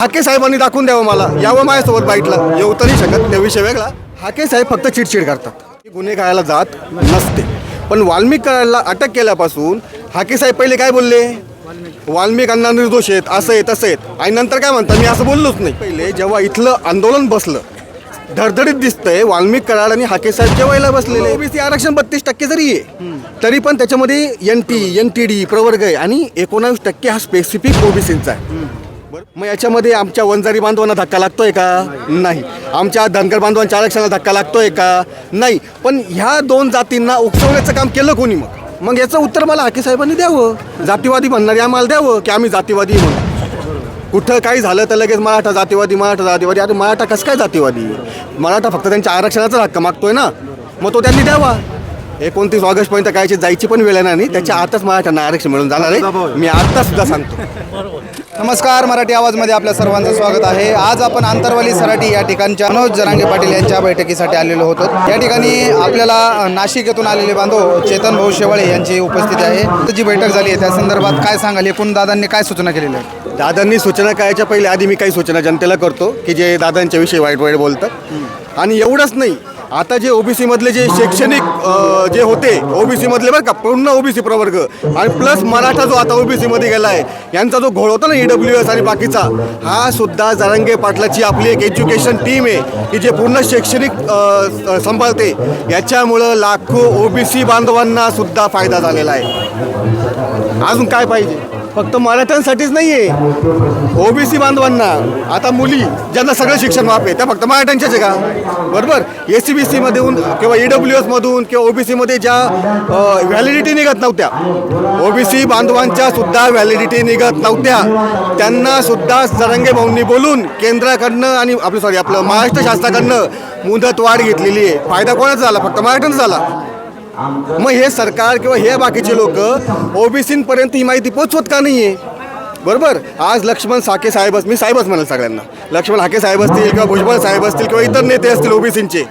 हाके साहेबांनी दाखवून द्यावं मला. यावं माझ्यासोबत बाईटला. येऊ तरी शकत त्या विषय वेगळा. हाके साहेब फक्त चिडचिड करतात. गुन्हे करायला जात नसते. पण वाल्मिक करायला अटक केल्यापासून हाके साहेब पहिले काय बोलले? वाल्मिकांना निर्दोष आहेत. असं आहे तसं आहेत. आणि नंतर काय म्हणतात? मी असं बोललोच नाही. पहिले जेव्हा इथलं आंदोलन बसलं धडधडीत दिसतंय वाल्मिक कराड आणि हाके साहेब जेवायला बसलेले ओबीसी आरक्षण बत्तीस टक्के जरी आहे तरी पण त्याच्यामध्ये N T N T D प्रवर्ग आहे आणि एकोणावीस टक्के हा स्पेसिफिक ओबीसीचा आहे. बरोबर. मग याच्यामध्ये आमच्या वंजारी बांधवांना धक्का लागतोय का? नाही. आमच्या धनगर बांधवांच्या आरक्षणाला धक्का लागतोय का? नाही. पण ह्या दोन जातींना उकसवण्याचं काम केलं कोणी मग? मग याचं उत्तर मला हाके साहेबांनी द्यावं. जातीवादी म्हणणारे आम्हाला द्यावं की आम्ही जातीवादी म्हणून? कुठं काही झालं तर लगेच मराठा जातीवादी मराठा जातीवादी. अरे मराठा कसं काय जातीवादी? मराठा फक्त त्यांच्या आरक्षणाचा हक्क मागतोय ना? मग तो त्यांनी द्यावा. एकोणतीस ऑगस्टपर्यंत कायची जायची पण वेळ आहे नाही. त्याच्या आताच मराठ्यांना आरक्षण मिळून जाणार आहे. मी आता सुद्धा सांगतो. नमस्कार मराठी आवाजमध्ये आपल्या सर्वांचं स्वागत आहे. आज आपण आंतरवाली सराटी या ठिकाणच्या मनोज जरांगे पाटील यांच्या बैठकीसाठी आलेलो होतो. या ठिकाणी आपल्याला नाशिक येथून आलेले बांधव चेतन भाऊ शेवाळे यांची उपस्थिती आहे. जी बैठक झाली आहे त्या संदर्भात काय सांगाल? एकूण दादांनी काय सूचना केलेल्या आहेत? दादांनी सूचना करायच्या पहिले आधी मी काही सूचना जनतेला करतो की जे दादांच्या विषयी वाईट वाईट बोलतात. आणि एवढंच नाही आता जे ओबीसी मधले जे शैक्षणिक जे होते ओबीसी मधले बरं का पूर्ण ओबीसी प्रवर्ग. आणि प्लस मराठा जो आता ओबीसी मध्ये गेला आहे यांचा जो घोळ होता ना ईडब्ल्यू एस आणि बाकीचा हा सुद्धा जरांगे पाटलाची आपली एक एज्युकेशन टीम आहे की जे पूर्ण शैक्षणिक सांभाळते. याच्यामुळं लाखो ओबीसी बांधवांना सुद्धा फायदा झालेला आहे. अजून काय पाहिजे? फक्त मराठ्यांसाठीच नाही आहे ओबीसी बांधवांना आता मुली ज्यांना सगळं शिक्षण माफ आहे त्या फक्त मराठ्यांच्याच आहे का? बरोबर? एस सी बी सीमधून किंवा ई डब्ल्यू एसमधून किंवा ओबीसीमध्ये ज्या व्हॅलिडिटी निघत नव्हत्या. ओबीसी बांधवांच्या सुद्धा व्हॅलिडिटी निघत नव्हत्या. त्यांना सुद्धा सरंगे भाऊंनी बोलून केंद्राकडनं आणि आपलं सॉरी आपलं महाराष्ट्र शासनाकडनं मुदतवाढ घेतलेली आहे. फायदा कोणाचा झाला? फक्त मराठ्यांचा झाला. मग हे सरकार किंवा हे बाकीचे लोक ओबीसीपर्यंत ही माहिती पोचवत का नाही आहे बरोबर? आज लक्ष्मण साके साहेब मी साहेबच म्हणाल सगळ्यांना. लक्ष्मण हाके साहेब असतील किंवा भुजबळ साहेब असतील किंवा इतर नेते असतील ओबीसींचे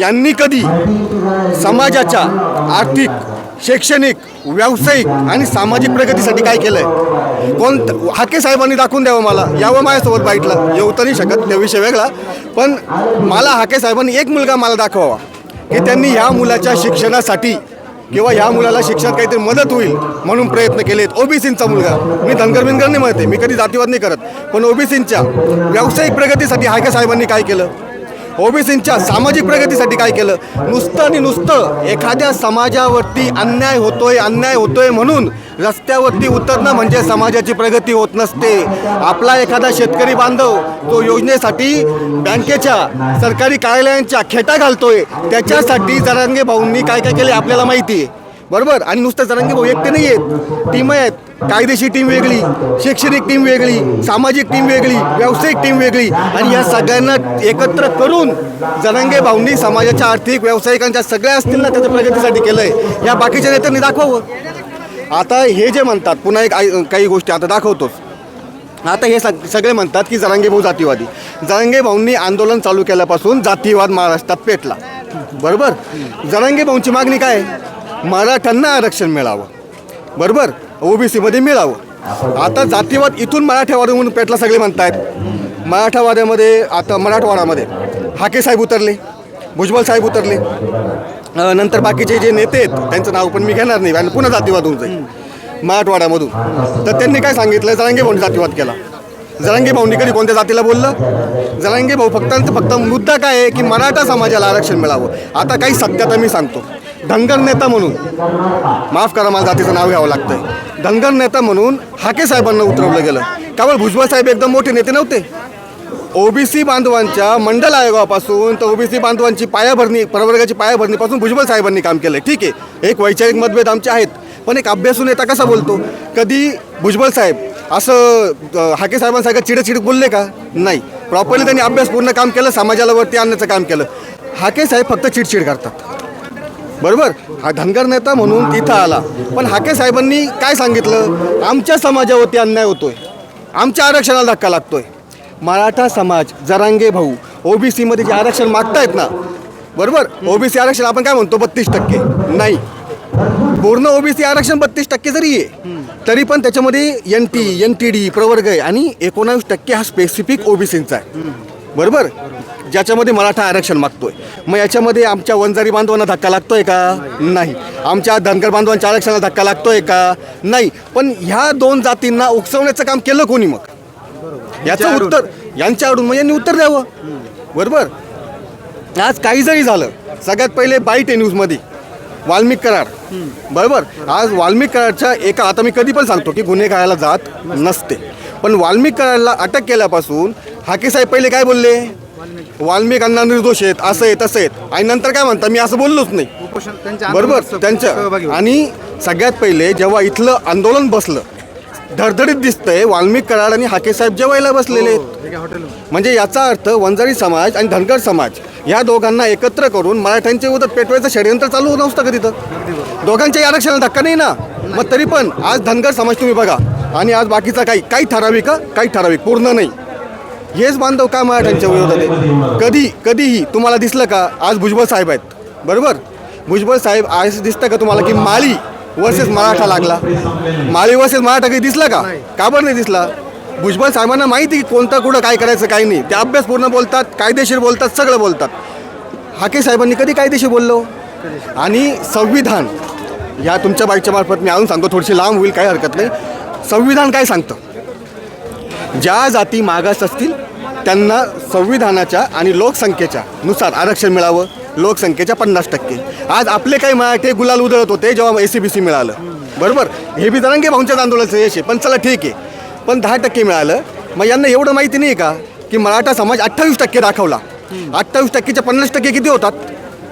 यांनी कधी समाजाच्या आर्थिक शैक्षणिक व्यावसायिक आणि सामाजिक प्रगतीसाठी काय केलंय? कोण हाके साहेबांनी दाखवून द्यावं मला. यावं माझ्यासोबत बाईटला. येऊ तरी शकत. त्या विषय वेगळा. पण मला हाके साहेबांनी एक मुलगा मला दाखवावा. की त्यांनी ह्या मुलाच्या शिक्षणासाठी किंवा ह्या मुलाला शिक्षणात काहीतरी मदत होईल म्हणून प्रयत्न केलेत. ओबीसींचा मुलगा. मी धनगर बिनगर नाही म्हणते मी कधी जातीवाद नाही करत. पण ओबीसींच्या व्यावसायिक प्रगतीसाठी हायका साहेबांनी काय केलं? ओबीसींच्या सामाजिक प्रगतीसाठी काय केलं? नुसतं आणि नुसतं एखाद्या समाजावरती अन्याय होतोय अन्याय होतोय म्हणून रस्त्यावरती उतरणं म्हणजे समाजाची प्रगती होत नसते. आपला एखादा शेतकरी बांधव तो योजनेसाठी बँकेच्या सरकारी कार्यालयांच्या खेटा घालतोय. त्याच्यासाठी जरांगे भाऊंनी काय काय केले आपल्याला माहिती आहे. बरोबर? आणि नुसतं जरांगे भाऊ एकटे नाही आहेत. टीम आहेत. कायदेशीर टीम वेगळी शैक्षणिक टीम वेगळी सामाजिक टीम वेगळी व्यावसायिक टीम वेगळी. आणि या सगळ्यांना एकत्र करून जरांगे भाऊंनी समाजाच्या आर्थिक व्यावसायिकांच्या सगळ्या असतील ना त्याच्या प्रगतीसाठी केलंय. या बाकीच्या नेत्यांनी दाखवावं. आता हे जे म्हणतात पुन्हा एक आई- काही गोष्टी आता दाखवतोच. आता हे सग सगळे म्हणतात की जरांगे भाऊ जातीवादी. जरांगे भाऊंनी आंदोलन चालू केल्यापासून जातीवाद महाराष्ट्रात पेटला. बरोबर? जरांगे भाऊंची मागणी काय? आहे? मराठ्यांना आरक्षण मिळावं. बरोबर? ओबीसीमध्ये मिळावं. आता जातीवाद इथून मराठवाड्यावरून पेटला सगळे म्हणतायत. मराठवाड्यामध्ये आता मराठवाड्यामध्ये हाके साहेब उतरले. भुजबळ साहेब उतरले. नंतर बाकीचे जे नेते आहेत त्यांचं नाव पण मी घेणार नाही. आणि पुन्हा जातीवाद होऊन जाईल मराठवाड्यामधून. तर त्यांनी काय सांगितलं? जरांगे भाऊंनी जातीवाद केला. जरांगे भाऊंनी कधी कोणत्या जातीला बोललं? जरांगे भाऊ फक्त फक्त मुद्दा काय आहे की मराठा समाजाला आरक्षण मिळावं? आता काही सत्याता मी सांगतो. धनगर नेता म्हणून माफ करा मला जातीचं नाव घ्यावं लागतंय. धनगर नेता म्हणून हाके साहेबांना उतरवलं गेलं. त्यामुळे भुजबळ साहेब एकदम मोठे नेते नव्हते. ओबीसी बांधवांच्या मंडल आयोगापासून तर ओबीसी बांधवांची पायाभरणी प्रवर्गाची पायाभरणीपासून भुजबळ साहेबांनी काम केलं ठीक आहे. एक वैचारिक मतभेद आमचे आहेत. पण एक अभ्यासू नेता कसा बोलतो? कधी भुजबळ साहेब असं हाके साहेबांसारखं चिडचिड बोलले का? नाही. प्रॉपरली त्यांनी अभ्यास पूर्ण काम केलं समाजाला वरती आणण्याचं काम केलं. हाके साहेब फक्त चिडचिड करतात. बरोबर? हा धनगर नेता म्हणून तिथं आला. पण हाके साहेबांनी काय सांगितलं? आमच्या समाजावरती अन्याय होतोय. आमच्या आरक्षणाला धक्का लागतोय. मराठा समाज जरांगे भाऊ. ओबीसीमध्ये जे आरक्षण मागतायत ना बरोबर? ओबीसी आरक्षण आपण काय म्हणतो? बत्तीस टक्के. नाही. पूर्ण ओबीसी आरक्षण बत्तीस टक्के जरी आहे तरी पण त्याच्यामध्ये N T N T D प्रवर्ग आहे आणि एकोणावीस टक्के हा स्पेसिफिक ओबीसींचा आहे. बरोबर? ज्याच्यामध्ये मराठा आरक्षण मागतोय. मग याच्यामध्ये आमच्या वंजारी बांधवांना धक्का लागतोय का? नाही. आमच्या धनगर बांधवांच्या आरक्षणाला धक्का लागतोय का? नाही. पण ह्या दोन जातींना उकसवण्याचं काम केलं कोणी मग? याचं. उत्तर यांच्याकडून मग यांनी उत्तर द्यावं. बरोबर? आज काही जरी झालं सगळ्यात पहिले बाईट आहे न्यूजमध्ये. वाल्मिक करार बरोबर? आज वाल्मिक करारच्या एका आता मी कधी पण सांगतो की गुन्हेगाराला जात नसते. पण वाल्मिक करारला अटक केल्यापासून हाके साहेब पहिले काय बोलले? वाल्मिक अण्णा निर्दोष आहेत असं आहे तसं आहेत. आणि नंतर काय म्हणता? मी असं बोललोच नाही. बरोबर? त्यांच्या. आणि सगळ्यात पहिले जेव्हा इथलं आंदोलन बसलं धडधडीत दिसतंय. वाल्मिक कराड आणि हाके साहेब जेवायला बसलेले आहेत. एका हॉटेलवर म्हणजे याचा अर्थ वंजारी समाज आणि धनगर समाज या दोघांना एकत्र करून मराठ्यांचे उदत पेटवायचं षडयंत्र चालू नसतं का तिथं? दोघांच्या आरक्षणाला धक्का नाही ना? मग तरी पण आज धनगर समाज तुम्ही बघा. आणि आज बाकीचा काही काही ठराविक हा, काही ठराविक पूर्ण नाही. हेच बांधव का मराठ्यांच्या विरोधात आहे कधी कधीही तुम्हाला दिसलं का? आज भुजबळ साहेब आहेत. बरोबर? भुजबळ साहेब आज दिसतं का तुम्हाला की माळी वर्सेस मराठा लागला. माळी वर्सेस मराठा काही दिसला का? का बरं नाही दिसला? भुजबळ साहेबांना माहिती की कोणतं कुठं काय करायचं काय नाही. ते अभ्यासपूर्ण बोलतात कायदेशीर बोलतात सगळं बोलतात. हाके साहेबांनी कधी कायदेशीर बोललो? आणि संविधान या तुमच्या बाईकच्या मार्फत मी अजून सांगतो थोडीशी लांब होईल काही हरकत नाही. संविधान काय सांगतं? ज्या जाती मागास असतील त्यांना संविधानाच्या आणि लोकसंख्येच्या नुसार आरक्षण मिळावं. लोकसंख्येच्या पन्नास टक्के. आज आपले काही मराठे गुलाल उधळत होते जेव्हा ए सी बी सी मिळालं. बरोबर? हे बी जरांगे भाऊंच्याच आंदोलनाचं यश आहे पण चला ठीक आहे. पण दहा टक्के मिळालं. मग यांना एवढं माहिती नाही का की मराठा समाज अठ्ठावीस टक्के दाखवला. अठ्ठावीस टक्केच्या पन्नास टक्के किती होतात?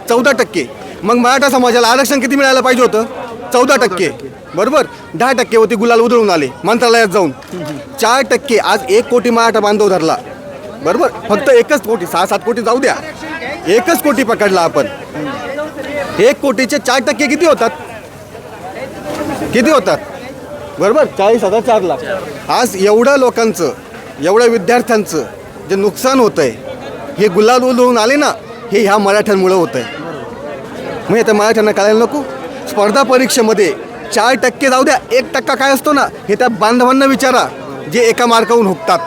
चौदा टक्के. मग मराठा समाजाला आरक्षण किती मिळायला पाहिजे होतं? चौदा टक्के. बरोबर? दहा टक्के होती गुलाल उधळून आले मंत्रालयात जाऊन. चार टक्के आज एक कोटी मराठा बांधव धरला. बरोबर? फक्त एकच कोटी सहा सात कोटी जाऊ द्या. एकच कोटी पकडला आपण. एक कोटीचे चार टक्के किती होतात? किती होतात? बरोबर? चाळीस हजार चार लाख. आज एवढ्या लोकांचं एवढ्या विद्यार्थ्यांचं जे नुकसान होतं आहे हे गुलाल उधळून आले ना हे ह्या मराठ्यांमुळं होतं आहे मग आता मराठ्यांना कळायला नको? स्पर्धा परीक्षेमध्ये चार टक्के जाऊ द्या एक टक्का काय असतो ना हे त्या बांधवांना विचारा जे एका मार्काहून हुकतात.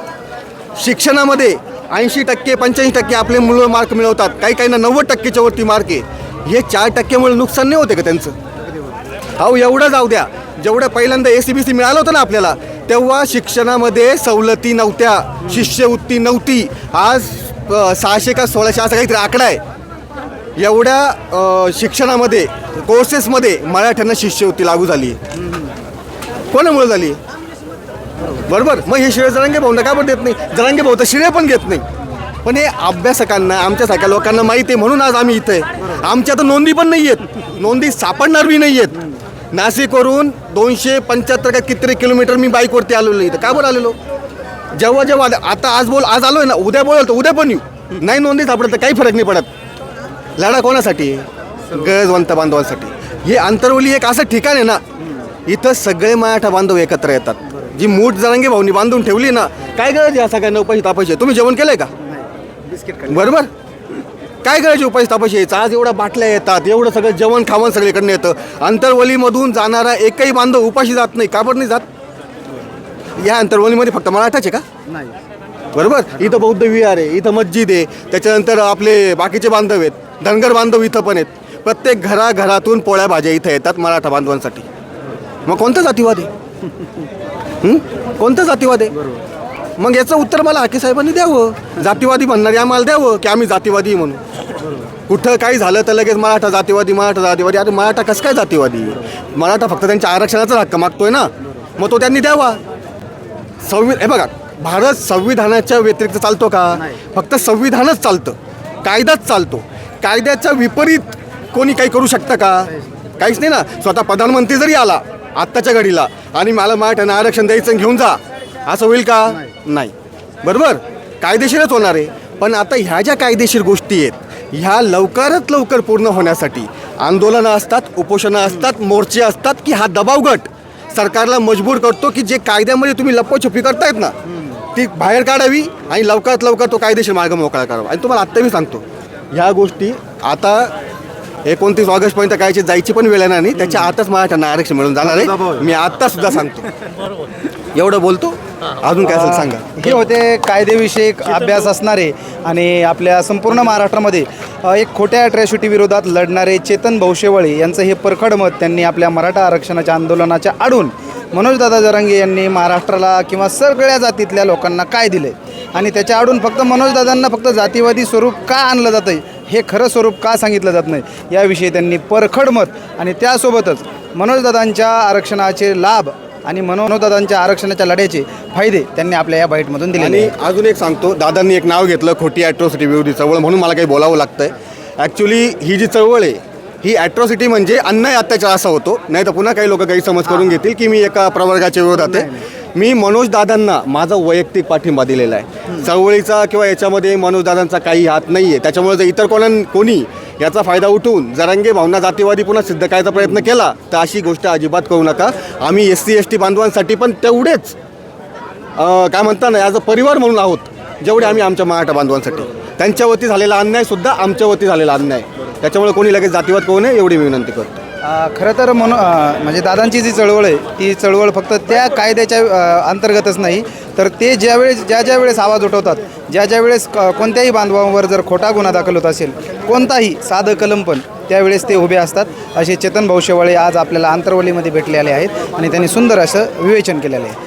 शिक्षणामध्ये ऐंशी टक्के पंच्याऐंशी टक्के आपले मुलं मार्क मिळवतात. काही काहींना नव्वद टक्केच्या वरती मार्क आहे. हे चार टक्क्यामुळे नुकसान नाही होते का त्यांचं? अहो एवढं जाऊ द्या. जेवढं पहिल्यांदा ए सी बी सी मिळालं होतं ना आपल्याला तेव्हा शिक्षणामध्ये सवलती नव्हत्या. शिष्यवृत्ती नव्हती. आज सहाशे का सोळाशे असा काहीतरी आकडा आहे. एवढ्या शिक्षणामध्ये कोर्सेसमध्ये मराठ्यांना शिष्यवृत्ती लागू झाली. कोणामुळे झाली? बरोबर. मग हे शिवाय जरांगे भाऊंना का पण देत नाही. जरांगे भाऊ तर शिळे पण घेत नाही. पण हे अभ्यासकांना आमच्यासारख्या लोकांना माहिती आहे म्हणून आज आम्ही इथे आहे. आमच्या तर नोंदी पण नाही आहेत. नोंदी सापडणार बी नाही आहेत. नाशिकवरून दोनशे पंच्याहत्तर का कितीतरी किलोमीटर मी बाईकवरती आलेलो इथं. का बरं आलेलो? जेव्हा जेव्हा आता आज बोल आज आलोय ना. उद्या बोलतो उद्या पण येऊ. नाही नोंदी सापडत तर काही फरक नाही पडत. लढा कोणासाठी? आहे? गरजवंत बांधवांसाठी. हे आंतरवली एक असं ठिकाण आहे ना इथं सगळे मराठा बांधव एकत्र येतात. जी मूठ जरांगी भाऊनी बांधून ठेवली ना काय गरज आहे सगळ्यांना उपाशी तापाशी? तुम्ही जेवण केलंय का? बिस्किट बरोबर. काय करायची उपाशी तापाशी? यायचं आज एवढ्या बाटल्या येतात एवढं सगळं जेवण खावण सगळीकडनं येतं. अंतरवलीमधून जाणारा एकही बांधव उपाशी जात नाही. का बरं नाही जात? या अंतरवलीमध्ये फक्त मराठाचे का? नाही. बरोबर. इथं बौद्ध विहार आहे इथं मस्जिद आहे त्याच्यानंतर आपले बाकीचे बांधव आहेत धनगर बांधव इथं पण आहेत. प्रत्येक घराघरातून पोळ्या भाज्या इथं येतात मराठा बांधवांसाठी. मग कोणता जातीवाद आहे? हं? कोणता जातीवाद आहे? मग याचं उत्तर मला हाके साहेबांनी द्यावं. जातीवादी म्हणणारे आम्हाला द्यावं की आम्ही जातीवादी आहे म्हणून. कुठं काही झालं तर लगेच मराठा जातीवादी मराठा जातीवादी. अरे मराठा कसं काय जातीवादी मराठा फक्त त्यांच्या आरक्षणाचा हक्क मागतोय ना. मग तो त्यांनी द्यावा. संवि हे बघा भारत संविधानाच्या व्यतिरिक्त चालतो का? फक्त संविधानच चालतं. कायदाच चालतो. कायद्याच्या विपरीत कोणी काही करू शकतं का? काहीच नाही ना. स्वतः प्रधानमंत्री जरी आला आत्ताच्या घडीला. आणि मला मराठ्यांना आरक्षण द्यायचं घेऊन जा. असं होईल का? नाही. बरोबर? कायदेशीरच होणार आहे. पण आता ह्या ज्या कायदेशीर गोष्टी आहेत ह्या लवकरात लवकर पूर्ण होण्यासाठी आंदोलनं असतात उपोषणं असतात मोर्चे असतात की हा दबाव गट सरकारला मजबूर करतो की जे कायद्यामध्ये तुम्ही लप्पछुपी करतायत ना ती बाहेर काढावी आणि लवकरात लवकर तो कायदेशीर मार्ग मोकळा करावा. आणि तुम्हाला आत्ता मी सांगतो ह्या गोष्टी आता एकोणतीस ऑगस्टपर्यंत कायची जायची पण वेळ येणार नाही. त्याच्या आताच मराठ्यांना आरक्षण मिळून जाणार आहे. मी आता सुद्धा सांगतो. एवढं बोलतो. अजून काय असेल सांगा. हे. होते कायदेविषयक अभ्यास असणारे आणि आपल्या संपूर्ण महाराष्ट्रामध्ये एक खोट्या अट्रॅसिटी विरोधात लढणारे चेतन भौशेवळे यांचं हे परखड मत त्यांनी आपल्या मराठा आरक्षणाच्या आंदोलनाच्या आडून मनोजदादा जरांगे यांनी महाराष्ट्राला किंवा सगळ्या जातीतल्या लोकांना काय दिले आणि त्याच्या आडून फक्त मनोजदादांना फक्त जातीवादी स्वरूप का आणलं जातं हे खरं स्वरूप का सांगितलं जात नाही? याविषयी त्यांनी परखड मत आणि त्यासोबतच मनोजदादांच्या आरक्षणाचे लाभ आणि मनोदादांच्या आरक्षणाच्या लढ्याचे फायदे त्यांनी आपल्या या बाईटमधून दिले आणि अजून एक सांगतो दादांनी एक नाव घेतलं खोटी ॲट्रॉसिटी विरोधी चळवळ म्हणून मला काही बोलावं लागतंय. ॲक्च्युली ही जी चळवळ आहे ही ॲट्रॉसिटी म्हणजे अन्याय अत्याचार असा होतो नाही तर पुन्हा काही लोक काही समज करून घेतील की मी एका प्रवर्गाच्या विरोधात आहे. मी मनोज दादांना माझा वैयक्तिक पाठिंबा दिलेला आहे. चळवळीचा किंवा याच्यामध्ये मनोज दादांचा काही हात नाही आहे त्याच्यामुळे जर इतर कोणा कोणी याचा फायदा उठवून जरांगे भावना जातीवादी पुन्हा सिद्ध करायचा प्रयत्न केला तर अशी गोष्ट अजिबात करू नका. आम्ही एस सी एस टी बांधवांसाठी पण तेवढेच काय म्हणता ना ॲज अ परिवार म्हणून आहोत जेवढे आम्ही आमच्या मराठा बांधवांसाठी. त्यांच्यावरती झालेला अन्याय सुद्धा आमच्यावरती झालेला अन्याय. त्याच्यामुळे कोणी लगेच जातीवाद करू नये एवढी मी विनंती करतो. खरं तर मनो म्हणजे दादांची जी चळवळ आहे ती चळवळ फक्त त्या कायद्याच्या अंतर्गतच नाही. तर ते ज्यावेळेस ज्या ज्या वेळेस आवाज उठवतात ज्या ज्या वेळेस कोणत्याही बांधवांवर जर खोटा गुन्हा दाखल होत असेल कोणताही साधं कलम पण त्यावेळेस ते उभे असतात. असे चेतन भाऊ शेवाळे आज आपल्याला आंतरवलीमध्ये भेटलेले आहेत आणि त्यांनी सुंदर असं विवेचन केलेलं आहे.